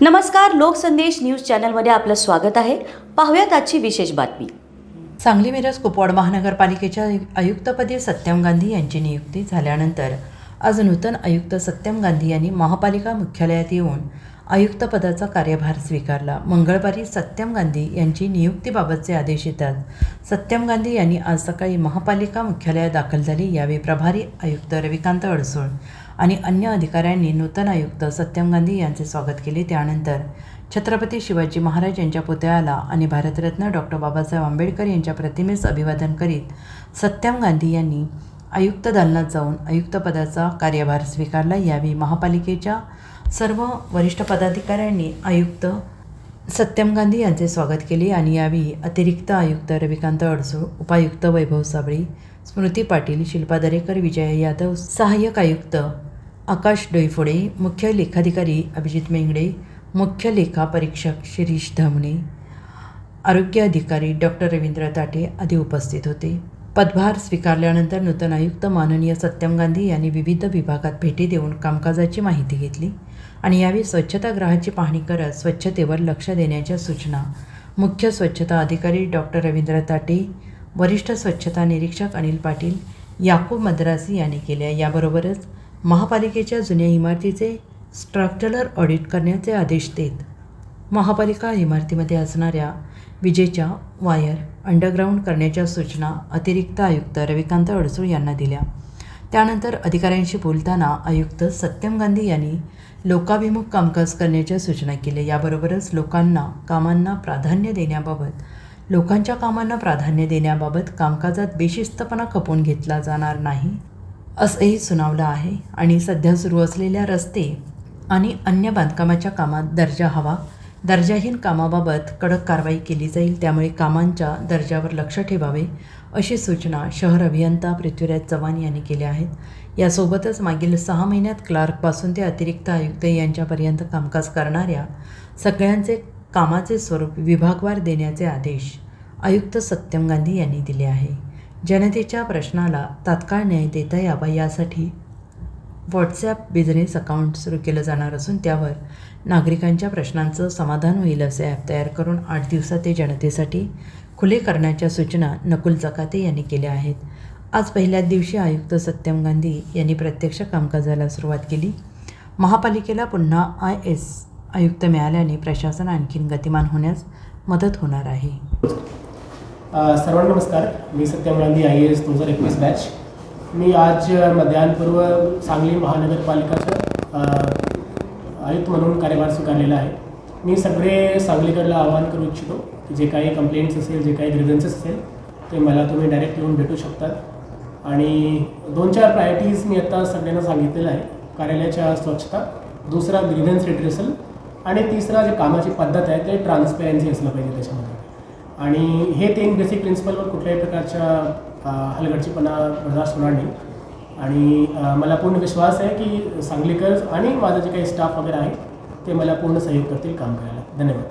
नमस्कार लोकसंदेश न्यूज चॅनलमध्ये आपलं स्वागत आहे. पाहूयात आजची विशेष बातमी. सांगली मिरज कुपवाड महानगरपालिकेच्या आयुक्तपदी सत्यम गांधी यांची नियुक्ती झाल्यानंतर आज नूतन आयुक्त सत्यम गांधी यांनी महापालिका मुख्यालयात येऊन आयुक्तपदाचा कार्यभार स्वीकारला. मंगळवारी सत्यम गांधी यांची नियुक्तीबाबतचे आदेश येतात. सत्यम गांधी यांनी आज सकाळी महापालिका मुख्यालयात दाखल झाली. यावेळी प्रभारी आयुक्त रविकांत अडसूळ आणि अन्य अधिकाऱ्यांनी नूतन आयुक्त सत्यम गांधी यांचे स्वागत केले त्यानंतर. छत्रपती शिवाजी महाराज यांच्या पुतळ्याला आणि भारतरत्न डॉक्टर बाबासाहेब आंबेडकर यांच्या प्रतिमेस अभिवादन करीत सत्यम गांधी यांनी आयुक्त दालनात जाऊन आयुक्तपदाचा कार्यभार स्वीकारला. यावेळी महापालिकेच्या सर्व वरिष्ठ पदाधिकाऱ्यांनी आयुक्त सत्यम गांधी यांचे स्वागत केले आणि यावेळी अतिरिक्त आयुक्त रविकांत अडसूळ उपायुक्त वैभव साबळी स्मृती पाटील शिल्पा दरेकर विजय यादव सहाय्यक आयुक्त आकाश डोईफोडे मुख्य लेखाधिकारी अभिजित मेंगडे मुख्य लेखापरीक्षक शिरीष धमणे आरोग्य अधिकारी डॉक्टर रवींद्र ताटे आदी उपस्थित होते. पदभार स्वीकारल्यानंतर नूतन आयुक्त माननीय सत्यम गांधी यांनी विविध विभागात भेटी देऊन कामकाजाची माहिती घेतली आणि यावेळी स्वच्छतागृहाची पाहणी करत स्वच्छतेवर लक्ष देण्याच्या सूचना मुख्य स्वच्छता अधिकारी डॉक्टर रवींद्र ताटे वरिष्ठ स्वच्छता निरीक्षक अनिल पाटील याकूब मद्रासी यांनी केल्या. याबरोबरच महापालिकेच्या जुन्या इमारतीचे स्ट्रक्चरल ऑडिट करण्याचे आदेश देत महापालिका इमारतीमध्ये असणाऱ्या विजेच्या वायर अंडरग्राऊंड करण्याच्या सूचना अतिरिक्त आयुक्त रविकांत अडसूळ यांना दिल्या. त्यानंतर अधिकाऱ्यांशी बोलताना आयुक्त सत्यम गांधी यांनी लोकाभिमुख कामकाज करण्याच्या सूचना केल्या. याबरोबरच लोकांना कामांना प्राधान्य देण्याबाबत लोकांच्या कामांना प्राधान्य देण्याबाबत कामकाजात बेशिस्तपणा खपवून घेतला जाणार नाही. असंही सुनावलं आहे. आणि सध्या सुरू असलेल्या रस्ते आणि अन्य बांधकामाच्या कामात दर्जा हवा. दर्जाहीन कामाबाबत कडक कारवाई केली जाईल त्यामुळे कामांच्या दर्जावर लक्ष ठेवावे अशी सूचना शहर अभियंता पृथ्वीराज चव्हाण यांनी केल्या आहेत. यासोबतच मागील सहा महिन्यात क्लार्कपासून ते अतिरिक्त आयुक्त यांच्यापर्यंत कामकाज करणाऱ्या सगळ्यांचे कामाचे स्वरूप विभागवार देण्याचे आदेश आयुक्त सत्यम गांधी यांनी दिले आहे. जनतेच्या प्रश्नाला तात्काळ न्याय देता यावा यासाठी व्हॉट्सॲप बिझनेस अकाउंट सुरू केलं जाणार असून त्यावर नागरिकांच्या प्रश्नांचं समाधान होईल असे ॲप तयार करून आठ दिवसात ते जनतेसाठी खुले करण्याच्या सूचना नकुल जकाते यांनी केल्या आहेत. आज पहिल्याच दिवशी आयुक्त सत्यम गांधी यांनी प्रत्यक्ष कामकाजाला सुरुवात केली. महापालिकेला पुन्हा आय एस आयुक्त मिळाल्याने प्रशासन आणखीन गतिमान होण्यास मदत होणार आहे. सर्वांना नमस्कार. मी सत्यम गांधी आय एस दोन हजार एकवीस बॅच मी आज मध्यान्हपूर्व सांगली महानगरपालिकाचं आयुक्त म्हणून कार्यभार स्वीकारलेला आहे. मी सगळे सांगलीकडला आवाहन करू इच्छितो की जे काही कंप्लेंट्स असेल जे काही ग्रिव्हन्सेस असेल ते मला तुम्ही डायरेक्ट येऊन भेटू शकतात. आणि दोन चार प्रायोरिटीज मी आता सगळ्यांना सांगितलेलं आहे. कार्यालयाच्या स्वच्छता दुसरा ग्रिव्हन्स रिड्रेसल आणि तिसरा जे कामाची पद्धत आहे ते ट्रान्सपेरन्सी असलं पाहिजे त्याच्यामध्ये. आणि हे तीन बेसिक प्रिन्सिपलवर कुठल्याही प्रकारच्या अ, हलगर्जीपणा बर्दाश्त होणार नाही. आणि मला पूर्ण विश्वास आहे की सांगलीकर आणि माझा जे काही स्टाफ वगैरे आहे ते मला पूर्ण सहयोग करतील काम करायला. धन्यवाद.